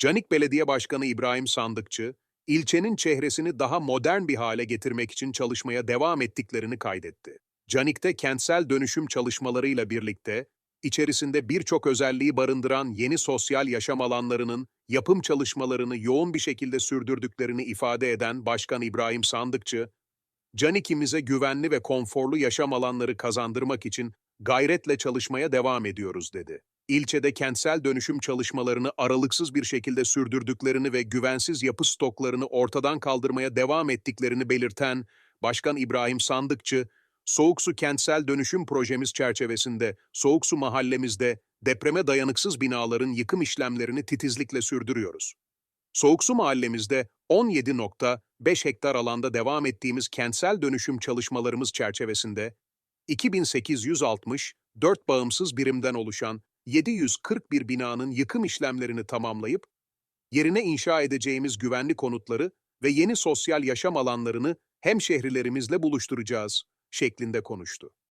Canik Belediye Başkanı İbrahim Sandıkçı, ilçenin çehresini daha modern bir hale getirmek için çalışmaya devam ettiklerini kaydetti. Canik'te kentsel dönüşüm çalışmalarıyla birlikte, içerisinde birçok özelliği barındıran yeni sosyal yaşam alanlarının yapım çalışmalarını yoğun bir şekilde sürdürdüklerini ifade eden Başkan İbrahim Sandıkçı, Canik'imize güvenli ve konforlu yaşam alanları kazandırmak için gayretle çalışmaya devam ediyoruz dedi. İlçede kentsel dönüşüm çalışmalarını aralıksız bir şekilde sürdürdüklerini ve güvensiz yapı stoklarını ortadan kaldırmaya devam ettiklerini belirten Başkan İbrahim Sandıkçı, Soğuksu Kentsel Dönüşüm Projemiz çerçevesinde Soğuksu mahallemizde depreme dayanıksız binaların yıkım işlemlerini titizlikle sürdürüyoruz. Soğuksu mahallemizde 17.5 hektar alanda devam ettiğimiz kentsel dönüşüm çalışmalarımız çerçevesinde 2864 bağımsız birimden oluşan 741 binanın yıkım işlemlerini tamamlayıp yerine inşa edeceğimiz güvenli konutları ve yeni sosyal yaşam alanlarını hemşehrilerimizle buluşturacağız şeklinde konuştu.